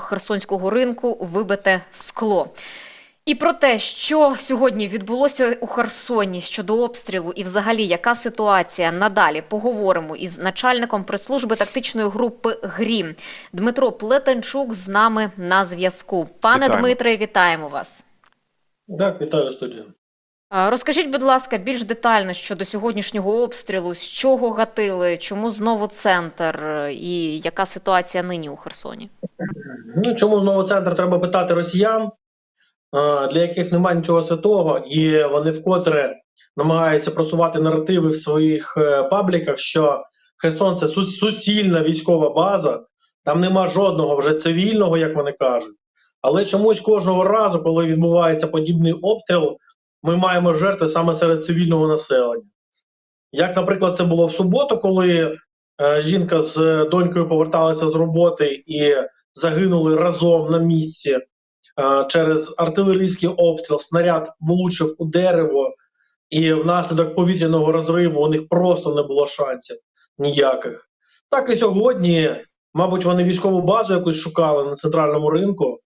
Херсонського ринку вибите скло. І про те, що сьогодні відбулося у Херсоні щодо обстрілу, і взагалі яка ситуація надалі, поговоримо із начальником прес-служби тактичної групи Грім Дмитро Плетенчук з нами на зв'язку. Пане Вітаємо. Дмитре, вітаємо вас. Так, вітаю студію. Розкажіть, будь ласка, більш детально щодо сьогоднішнього обстрілу, з чого гатили, чому знову центр? І яка ситуація нині у Херсоні? Ну, чому знову центр треба питати росіян, для яких немає нічого святого, і вони вкотре намагаються просувати наративи в своїх е, пабліках, що Херсон це суцільна військова база, там нема жодного вже цивільного, як вони кажуть. Але чомусь кожного разу, коли відбувається подібний обстріл, ми маємо жертви саме серед цивільного населення. Як, наприклад, це було в суботу, коли е, жінка з е, донькою поверталася з роботи і загинули разом на місці е, через артилерійський обстріл. Снаряд влучив у дерево, і внаслідок повітряного розриву у них просто не було шансів ніяких. Так і сьогодні, мабуть, вони військову базу якусь шукали на центральному ринку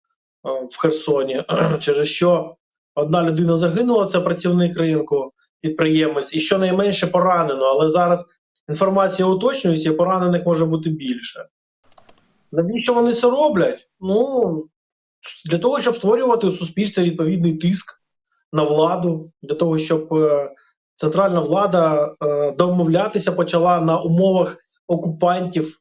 в Херсоні, через що одна людина загинула, це працівник ринку, підприємець, і щонайменше поранено. Але зараз інформація уточнюється, і поранених може бути більше. Навіщо вони це роблять? Ну для того, щоб створювати у суспільстві відповідний тиск на владу, для того, щоб е, центральна влада е, домовлятися почала на умовах окупантів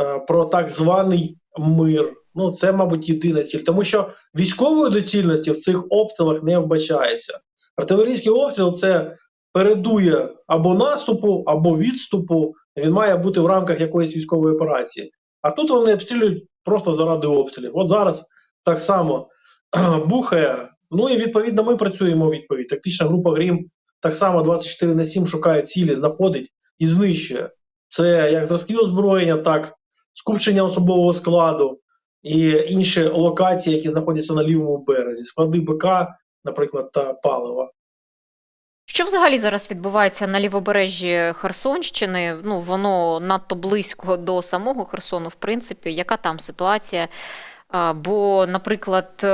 е, про так званий мир. Ну, це, мабуть, єдина ціль, тому що військової доцільності в цих обстрілах не вбачається. Артилерійський обстріл це передує або наступу, або відступу. Він має бути в рамках якоїсь військової операції. А тут вони обстрілюють просто заради обстрілів. От зараз так само бухає. Ну і відповідно ми працюємо відповідь. Тактична група Грім так само 24 на 7 шукає цілі, знаходить і знищує. Це як зразки озброєння, так скупчення особового складу і інші локації, які знаходяться на лівому березі, склади БК, наприклад, та палива. Що взагалі зараз відбувається на лівобережжі Херсонщини? Ну, воно надто близько до самого Херсону, в принципі. Яка там ситуація? Бо, наприклад, е,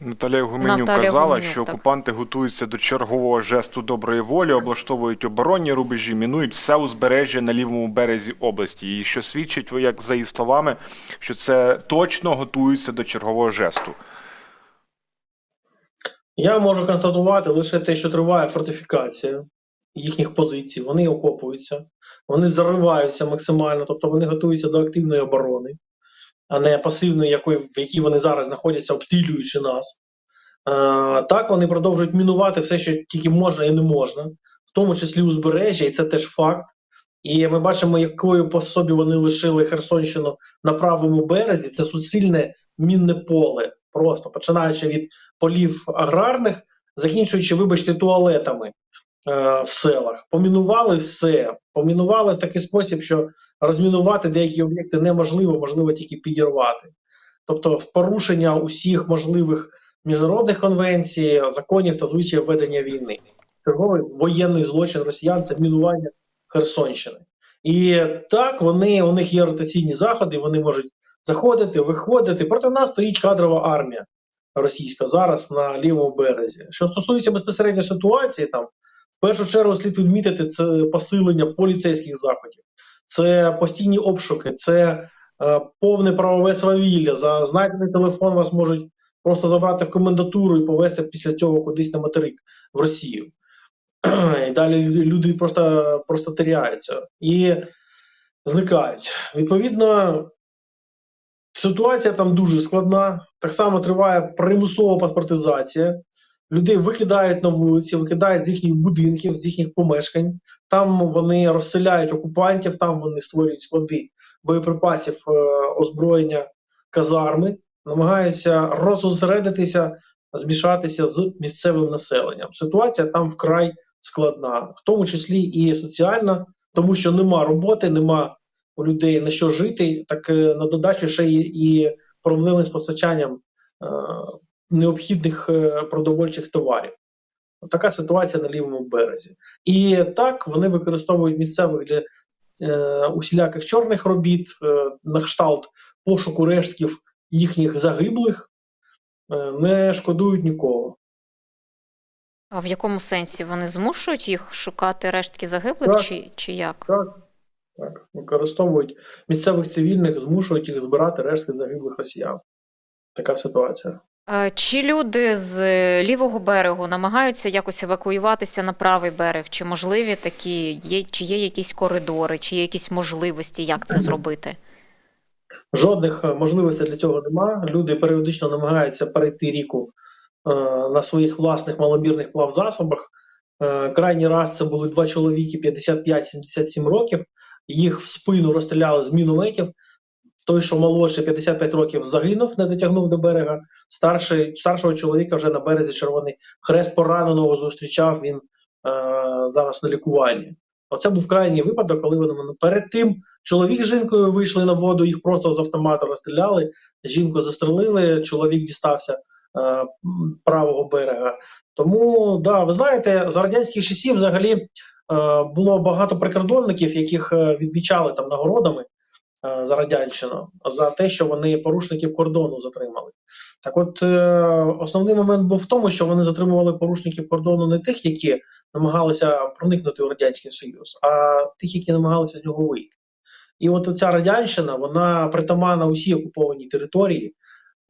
Наталя Євгеменюк казала, Євгеменюк, що так. окупанти готуються до чергового жесту доброї волі, облаштовують оборонні рубежі, мінують все узбережжя на лівому березі області. І що свідчить, як за її словами, що це точно готуються до чергового жесту. Я можу констатувати лише те, що триває фортифікація їхніх позицій. Вони окопуються, вони зариваються максимально, тобто вони готуються до активної оборони, а не пасивної, якої, в якій вони зараз знаходяться, обстрілюючи нас. Е, так, вони продовжують мінувати все, що тільки можна і не можна, в тому числі узбережжя, і це теж факт. І ми бачимо, якою по собі вони лишили Херсонщину на правому березі. Це суцільне мінне поле. Просто починаючи від полів аграрних, закінчуючи, вибачте, туалетами е, в селах. Помінували все, помінували в такий спосіб, що розмінувати деякі об'єкти неможливо, можливо тільки підірвати. Тобто, в порушення усіх можливих міжнародних конвенцій, законів та звичаїв ведення війни. Черговий воєнний злочин росіян це мінування Херсонщини. І так вони у них є ротаційні заходи, вони можуть заходити, виходити. Проти нас стоїть кадрова армія російська зараз на лівому березі. Що стосується безпосередньо ситуації, там в першу чергу слід відмітити це посилення поліцейських заходів, це постійні обшуки, це е, повне правове свавілля. За знайдений телефон вас можуть просто забрати в комендатуру і повезти після цього кудись на материк в Росію. І далі люди просто, просто теряються і зникають. Відповідно, ситуація там дуже складна. Так само триває примусова паспортизація. Людей викидають на вулиці, викидають з їхніх будинків, з їхніх помешкань. Там вони розселяють окупантів, там вони створюють склади боєприпасів, е, озброєння казарми, намагаються розосередитися, змішатися з місцевим населенням. Ситуація там вкрай складна, в тому числі і соціальна, тому що нема роботи, нема у людей на що жити. Так е, на додачу ще і, проблеми з постачанням е, необхідних е, продовольчих товарів. Така ситуація на лівому березі. І так вони використовують місцевих для е, усіляких чорних робіт, е, на кшталт пошуку рештків їхніх загиблих е, не шкодують нікого. А в якому сенсі вони змушують їх шукати рештки загиблих, Так. чи, чи як? Так, так. Використовують місцевих цивільних, змушують їх збирати рештки загиблих росіян. Така ситуація. Е, Чи люди з е, лівого берегу намагаються якось евакуюватися на правий берег? Чи можливі такі є, чи є якісь коридори, чи є якісь можливості, як це зробити? Жодних е, можливостей для цього нема. Люди періодично намагаються перейти ріку е, на своїх власних маломірних плавзасобах. Е, крайній раз це були два чоловіки 55-77 років. Їх в спину розстріляли з мінометів. Той, що молодший 55 років, загинув, не дотягнув до берега. Старший, старшого чоловіка вже на березі Червоний Хрест пораненого зустрічав. Він е, зараз на лікуванні. Оце був крайній випадок, коли вони перед тим чоловік з жінкою вийшли на воду, їх просто з автомата розстріляли. Жінку застрелили, чоловік дістався е, правого берега. Тому, да, ви знаєте, за радянських часів взагалі е, було багато прикордонників, яких е, відвічали там нагородами за радянщину, за те, що вони порушників кордону затримали. Так от, е, основний момент був в тому, що вони затримували порушників кордону не тих, які намагалися проникнути у Радянський Союз, а тих, які намагалися з нього вийти. І от ця радянщина, вона притаманна усій окупованій території,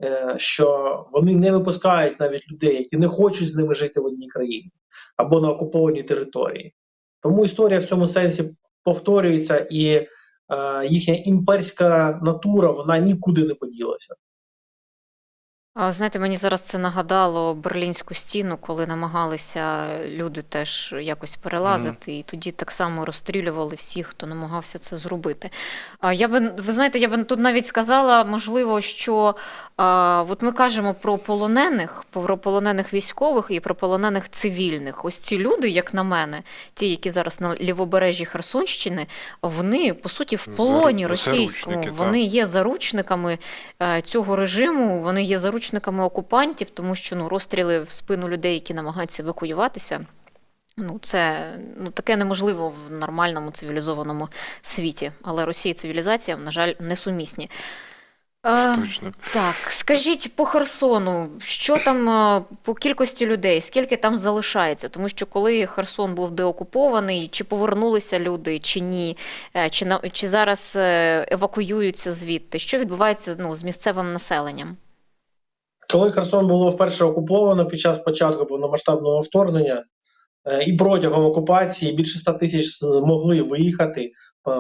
е, що вони не випускають навіть людей, які не хочуть з ними жити в одній країні або на окупованій території. Тому історія в цьому сенсі повторюється, і е, їхня імперська натура вона нікуди не поділася. Знаєте, мені зараз це нагадало Берлінську стіну, коли намагалися люди теж якось перелазити, і тоді так само розстрілювали всіх, хто намагався це зробити. Я би, ви знаєте, я би тут навіть сказала, можливо, що от ми кажемо про полонених, про полонених військових і про полонених цивільних. Ось ці люди, як на мене, ті, які зараз на лівобережжі Херсонщини, вони по суті в полоні Зару- російському. заручники, так. Вони є заручниками е, цього режиму, вони є заручниками окупантів, тому що ну, розстріли в спину людей, які намагаються евакуюватися. Ну, це ну, таке неможливо в нормальному цивілізованому світі. Але Росія і цивілізація, на жаль, несумісні. Е, Точно. так, скажіть по Херсону, що там е, по кількості людей, скільки там залишається? Тому що коли Херсон був деокупований, чи повернулися люди, чи ні, Е, чи, на, чи зараз е, евакуюються звідти? Що відбувається ну, з місцевим населенням? Коли Херсон було вперше окуповано під час початку повномасштабного вторгнення е, і протягом окупації більше 100 тисяч змогли виїхати,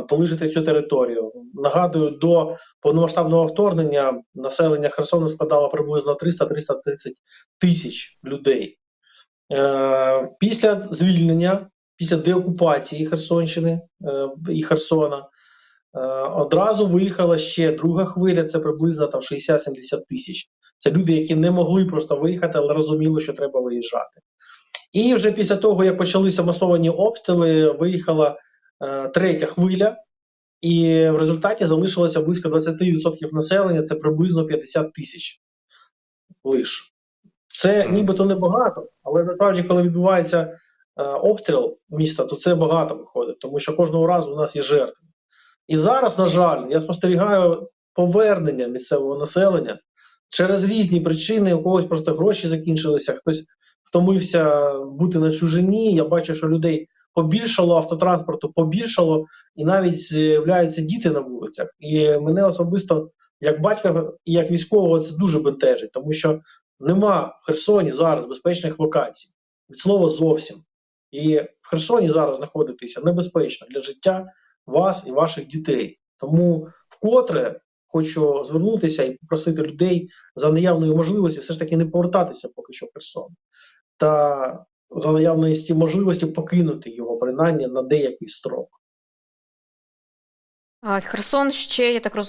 полишити цю територію. Нагадую, до повномасштабного вторгнення населення Херсону складало приблизно 300-330 тисяч людей. Е, Після звільнення, після деокупації Херсонщини е, і Херсона. е, Одразу виїхала ще друга хвиля, це приблизно там 60-70 тисяч. Це люди, які не могли просто виїхати, але розуміли, що треба виїжджати. І вже після того, як почалися масовані обстріли, виїхала е, третя хвиля, і в результаті залишилося близько 20% населення, це приблизно 50 тисяч лиш. Це нібито небагато, але насправді, коли відбувається е, обстріл міста, то це багато виходить, тому що кожного разу у нас є жертви. І зараз, на жаль, я спостерігаю повернення місцевого населення через різні причини. У когось просто гроші закінчилися, хтось втомився бути на чужині. Я бачу, що людей побільшало, автотранспорту побільшало, і навіть з'являються діти на вулицях. І мене особисто, як батька і як військового, це дуже бентежить, тому що нема в Херсоні зараз безпечних локацій. Від слова зовсім. І в Херсоні зараз знаходитися небезпечно для життя вас і ваших дітей. Тому вкотре хочу звернутися і попросити людей за наявної можливості все ж таки не повертатися поки що в Херсон. Та за наявності можливості покинути його принаймні на деякий строк. Херсон ще, я так розумію,